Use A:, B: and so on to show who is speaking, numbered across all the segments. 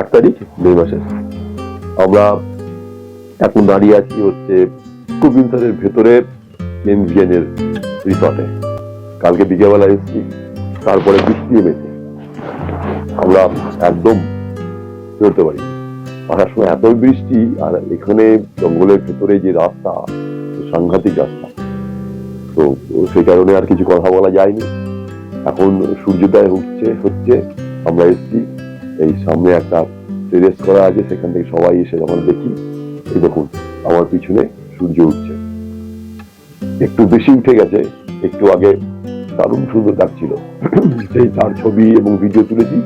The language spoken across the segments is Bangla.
A: আট তারিখ, মে মাসের। আমরা এখন দাঁড়িয়ে আছি হচ্ছে কুবিনসারের ভেতরে এনভিএনের রিসর্টে। কালকে বিকেলবেলা এসেছি, তারপরে বৃষ্টি নেমেছে। আমরা একদম চলতে পারি আসার সময় এত বৃষ্টি, আর এখানে জঙ্গলের ভেতরে যে রাস্তা, সাংঘাতিক রাস্তা, তো সেই কারণে আর কিছু কথা বলা যায়নি। এখন সূর্যোদয় হচ্ছে হচ্ছে। আমরা এসেছি, এই সামনে একটা টেরেস করা আছে, সেখান থেকে সবাই এসে যখন দেখি, এই দেখুন, আমার পিছনে সূর্য উঠছে। একটু বেশি উঠে গেছে, একটু আগে দারুণ সুন্দর লাগছিল। সেই তার ছবি এবং ভিডিও তুলেছি,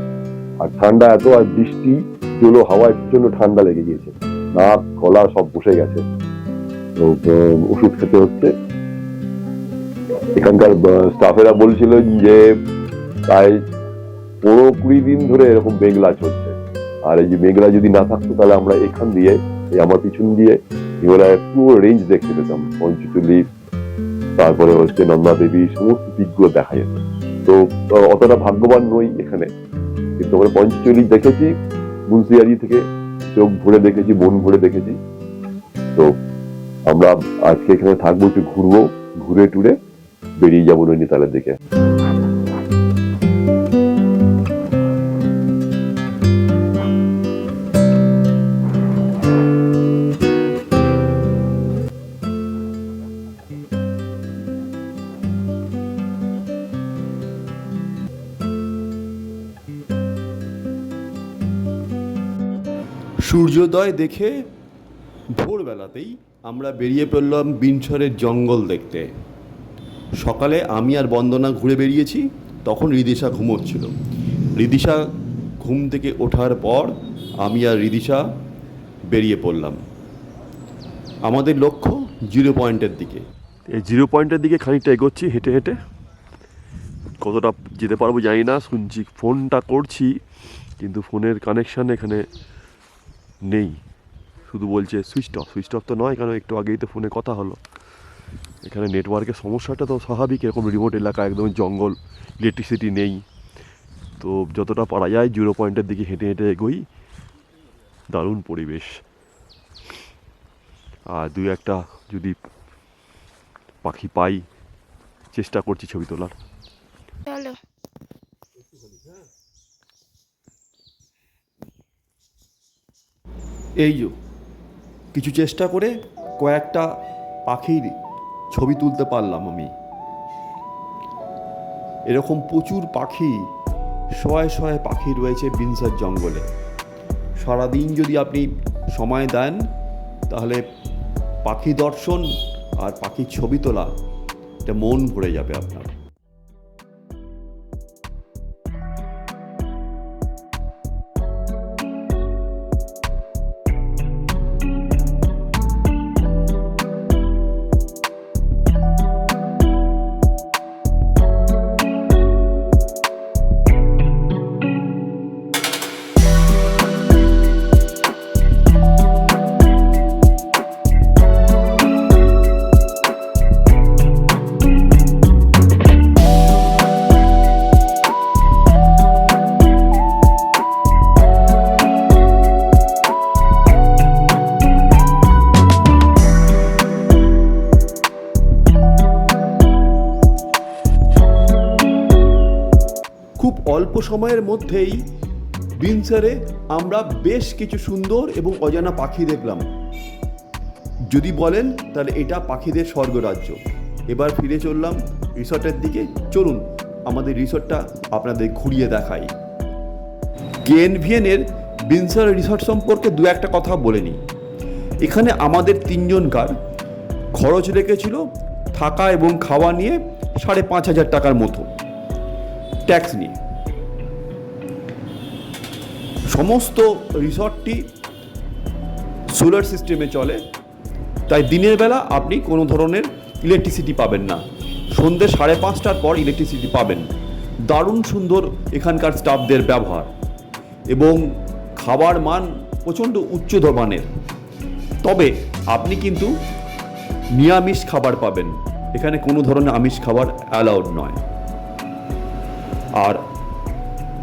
A: আর ঠান্ডা এত, আর বৃষ্টি জলো হাওয়ায় প্রচণ্ড ঠান্ডা লেগে গিয়েছে। নাক, গলা সব বসে গেছে। তো ওষুধ খেতে হচ্ছে। এখানকার স্টাফেরা বলছিলেন যে, প্রায় পনেরো কুড়ি দিন ধরে এরকম মেঘলা চলছে। আর এই যে মেঘলা যদি না থাকতো, তাহলে আমরা এখান দিয়ে, এই আমার পিছন দিয়ে, হিমালয়ের পুরো রেঞ্জ দেখতে পেতাম। পঞ্চতুলি তারপরে হচ্ছে নন্দা দেবী, সমস্ত দিকগুলো দেখা যেত। তো অতটা ভাগ্যবান নই এখানে। কিন্তু আমরা পঞ্চচল্লিশ দেখেছি, মুন্সিয়ারি থেকে চোখ ভরে দেখেছি, মন ভরে দেখেছি। তো আমরা আজকে এখানে থাকব, একটু ঘুরবো, ঘুরে টুরে বেরিয়ে যাব নৈনিতালের দিকে।
B: সূর্যোদয় দেখে ভোরবেলাতেই আমরা বেরিয়ে পড়লাম বিনছরের জঙ্গল দেখতে। সকালে আমি আর বন্দনা ঘুরে বেরিয়েছি, তখন রিদিশা ঘুমোচ্ছিল। রিদিশা ঘুম থেকে ওঠার পর আমি আর রিদিশা বেরিয়ে পড়লাম। আমাদের লক্ষ্য জিরো পয়েন্টের দিকে।
A: এই জিরো পয়েন্টের দিকে খানিকটা এগোচ্ছি, হেঁটে হেঁটে। কতটা যেতে পারব জানি না, শুনছি ফোনটা করছি, কিন্তু ফোনের কানেকশান এখানে নেই। শুধু বলছে সুইচ অফ সুইচ অফ তো নয়, কেন একটু আগেই তো ফোনে কথা হলো। এখানে নেটওয়ার্কের সমস্যাটা তো স্বাভাবিক, এরকম রিমোট এলাকা, একদম জঙ্গল ইলেকট্রিসিটি নেই। তো যতটা পারা যায় জিরো পয়েন্টের দিকে হেঁটে হেঁটে এগোই। দারুণ পরিবেশ। আর দু একটা যদি পাখি পাই, চেষ্টা করছি ছবি তোলার।
B: এই কিছু চেষ্টা করে কয়েকটা পাখির ছবি তুলতে পারলাম আমি। এরকম প্রচুর পাখি, শয়ে শয়ে পাখি রয়েছে বিনসার জঙ্গলে। সারাদিন যদি আপনি সময় দেন, তাহলে পাখি দর্শন আর পাখির ছবি তোলা, এটা মন ভরে যাবে আপনার। অল্প সময়ের মধ্যেই বিনসারে আমরা বেশ কিছু সুন্দর এবং অজানা পাখি দেখলাম। যদি বলেন, তাহলে এটা পাখিদের স্বর্গরাজ্য। এবার ফিরে চললাম রিসর্টের দিকে। চলুন, আমাদের রিসর্টটা আপনাদের ঘুরিয়ে দেখাই। কেএনভিএনের বিনসার রিসর্ট সম্পর্কে দু একটা কথা বলে নিই। এখানে আমাদের তিনজনকার খরচ রেখেছিল থাকা এবং খাওয়া নিয়ে সাড়ে পাঁচ হাজার টাকার মতো। ট্যাক্স নিয়ে। সমস্ত রিসর্টটি সোলার সিস্টেমে চলে, তাই দিনের বেলা আপনি কোনো ধরনের ইলেকট্রিসিটি পাবেন না। সন্ধ্যে সাড়ে পাঁচটার পর ইলেকট্রিসিটি পাবেন। দারুণ সুন্দর এখানকার স্টাফদের ব্যবহার এবং খাবার মান প্রচণ্ড উচ্চ মানের তবে আপনি কিন্তু নিরামিষ খাবার পাবেন। এখানে কোনো ধরনের আমিষ খাবার অ্যালাউড নয়। আর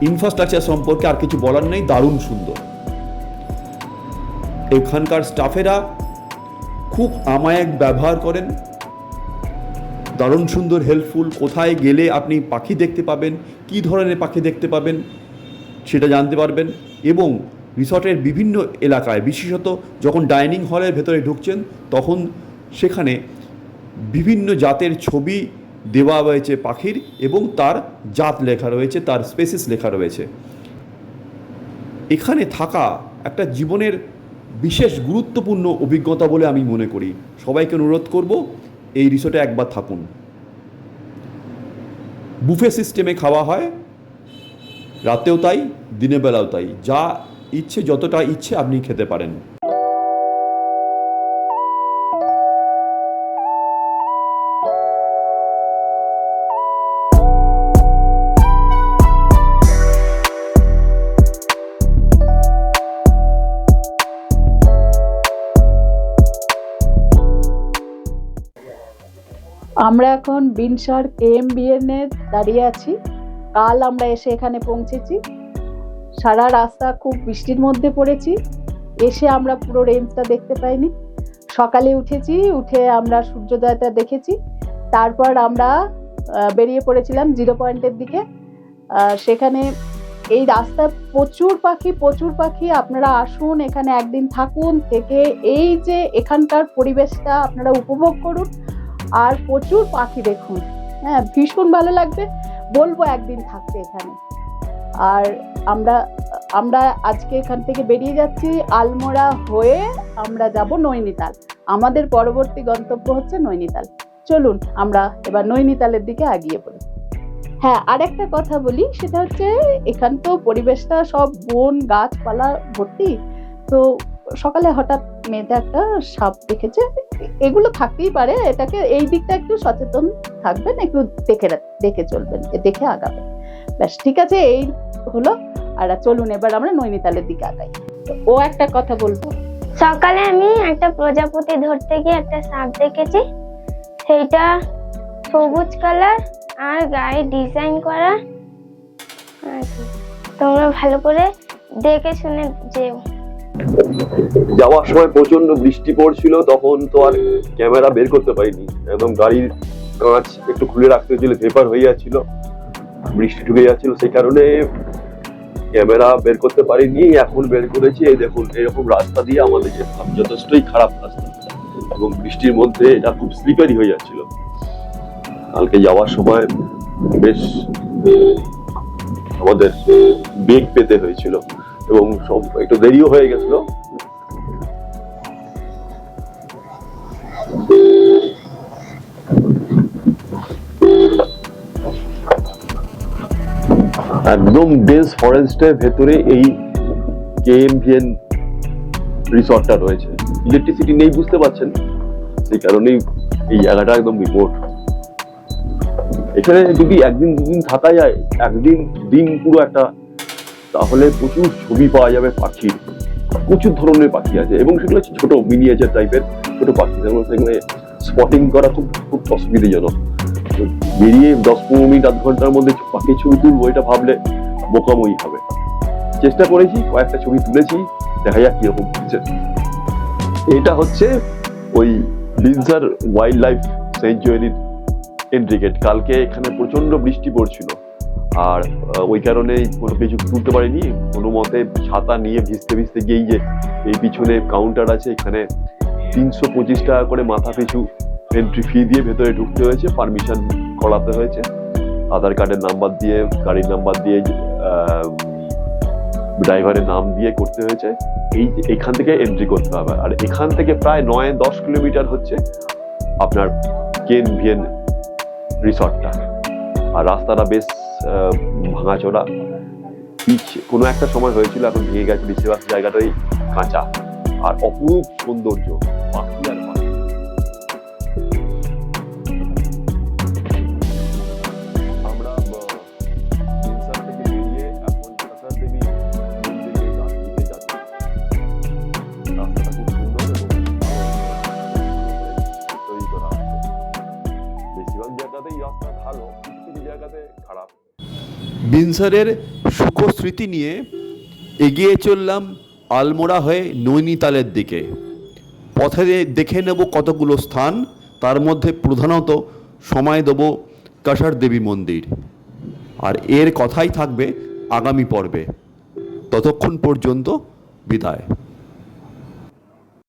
B: ইনফ্রাস্ট্রাকচার সম্পর্কে আর কিছু বলার নেই, দারুণ সুন্দর। এখানকার স্টাফেরা খুব আমায়ক ব্যবহার করেন। দারুণ সুন্দর হেল্পফুল কোথায় গেলে আপনি পাখি দেখতে পাবেন, কী ধরনের পাখি দেখতে পাবেন, সেটা জানতে পারবেন। এবং রিসর্টের বিভিন্ন এলাকায়, বিশেষত যখন ডাইনিং হলের ভেতরে ঢুকছেন, তখন সেখানে বিভিন্ন জাতের ছবি দেওয়া রয়েছে পাখির এবং তার জাত লেখা রয়েছে, তার স্পেসিস লেখা রয়েছে। এখানে থাকা একটা জীবনের বিশেষ গুরুত্বপূর্ণ অভিজ্ঞতা বলে আমি মনে করি। সবাইকে অনুরোধ করব, এই রিসোর্টে একবার থাকুন। বুফে সিস্টেমে খাওয়া হয়, রাতেও তাই, দিনের বেলাও তাই। যা ইচ্ছে, যতটা ইচ্ছে আপনি খেতে পারেন।
C: আমরা এখন বিনসর কেএমবিএন এ দাঁড়িয়ে আছি। কাল আমরা এসে এখানে পৌঁছেছি। সারা রাস্তা খুব বৃষ্টির মধ্যে পড়েছি। এসে আমরা পুরো রেঞ্জটা দেখতে পাইনি। সকালে উঠেছি, উঠে আমরা সূর্যোদয়টা দেখেছি। তারপর আমরা বেরিয়ে পড়েছিলাম জিরো পয়েন্টের দিকে। সেখানে এই রাস্তায় প্রচুর পাখি প্রচুর পাখি। আপনারা আসুন, এখানে একদিন থাকুন, থেকে এই যে এখানকার পরিবেশটা আপনারা উপভোগ করুন। আর প্রচুর পাখি দেখুন। হ্যাঁ ভীষণ ভালো লাগবে। বলব একদিন থাকতে এখানে। আর আমরা আমরা আজকে এখান থেকে বেরিয়ে যাচ্ছি আলমোড়া হয়ে আমরা যাব নৈনিতাল। আমাদের পরবর্তী গন্তব্য হচ্ছে নৈনিতাল। চলুন, আমরা এবার নৈনিতালের দিকে এগিয়ে পড়ি। হ্যাঁ আর একটা কথা বলি, সেটা হচ্ছে এখান তো পরিবেশটা সব বন, গাছপালা ভর্তি। তো সকালে হঠাৎ মেয়েটা একটা সাপ দেখেছে এগুলো থাকতেই পারে, এটাকে এই দিকটা একটু সচেতন থাকবেন, একটু দেখে দেখে চলবেন দেখে আগাবেন। ব্যাস, ঠিক আছে, এই হলো। আর চলুন, এবার আমরা নৈনিতালের দিকে আগাই। ও একটা কথা বলব
D: সকালে আমি একটা প্রজাপতি ধরতে গিয়ে একটা সাপ দেখেছি। সেইটা সবুজ কালার আর গায়ে ডিজাইন করা। তোমরা ভালো করে দেখে শুনে যেও।
A: যাওয়ার সময় প্রচণ্ড বৃষ্টি পড়ছিল, তখন তো আর ক্যামেরা বের করতে পারিনি একদম গাড়ির কাঁচ একটু খুলে রাখতে হয়েছিল ভেপার হয়ে যাচ্ছিল, বৃষ্টি ঢুকে যাচ্ছিল, সেই কারণে ক্যামেরা বের করতে পারিনি, এখন বের করেছি। এই দেখুন এরকম রাস্তা দিয়ে আমাদের যেতাম যথেষ্টই খারাপ রাস্তা এবং বৃষ্টির মধ্যে এটা খুব স্লিপারি হয়ে যাচ্ছিল। কালকে যাওয়ার সময় বেশ আমাদের বেগ পেতে হয়েছিল। এবং সব একটু দেরিও হয়ে গেছিল। একদম ডেন্স ফরেস্টের ভেতরে এই কেএমভিএন রিসর্টটা রয়েছে। ইলেকট্রিসিটি নেই, বুঝতে পারছেন? সেই কারণেই এই জায়গাটা একদম রিমোট এখানে যদি একদিন দুদিন থাকা যায়, একদিন দিন পুরো একটা তাহলে প্রচুর ছবি পাওয়া যাবে পাখির। প্রচুর ধরনের পাখি আছে এবং সেগুলো হচ্ছে ছোট মিনিয়েচার টাইপের ছোটো পাখি। যেমন সেখানে স্পটিং করা খুব খুব অসুবিধাজনক। বেরিয়ে দশ পনেরো মিনিট, আধ ঘণ্টার মধ্যে পাখির ছবি তুলবো, এটা ভাবলে বোকাময়ী হবে। চেষ্টা করেছি, কয়েকটা ছবি তুলেছি, দেখা যাক কীরকম হচ্ছে। এটা হচ্ছে ওই বিনসার ওয়াইল্ড লাইফ সেঞ্চুয়ারির এন্ট্রি গেট কালকে এখানে প্রচণ্ড বৃষ্টি পড়ছিল। আর ওই কারণে কোনো কিছু তুলতে পারিনি। কোনো মতে ছাতা নিয়ে ভিজতে ভিজতে গিয়েই যে এই পিছনে কাউন্টার আছে, এখানে তিনশো পঁচিশ টাকা করে মাথা পিছু এন্ট্রি ফি দিয়ে ভেতরে ঢুকতে হয়েছে পারমিশন করাতে হয়েছে। আধার কার্ডের নাম্বার দিয়ে, গাড়ির নাম্বার দিয়ে ড্রাইভারের নাম দিয়ে করতে হয়েছে। এই এখান থেকে এন্ট্রি করতে হবে। আর এখান থেকে প্রায় নয়, দশ কিলোমিটার হচ্ছে আপনার কেন ভিয়েন রিসর্টটা। আর রাস্তাটা বেশ ভাঙাচোরা। পিচ কোনো একটা সময় হয়েছিল এখন ভেঙে গেছে, বেশিরভাগ জায়গাটাই কাঁচা। আর অপরূপ সৌন্দর্য।
B: বিনসারের সুখ স্মৃতি নিয়ে এগিয়ে চললাম আলমোড়া হয়ে নৈনিতালের দিকে। পথে দেখে নেব কতগুলো স্থান, তার মধ্যে প্রধানত সময় দেব কাসার দেবী মন্দির। আর এর কথাই থাকবে আগামী পর্বে। ততক্ষণ পর্যন্ত বিদায়।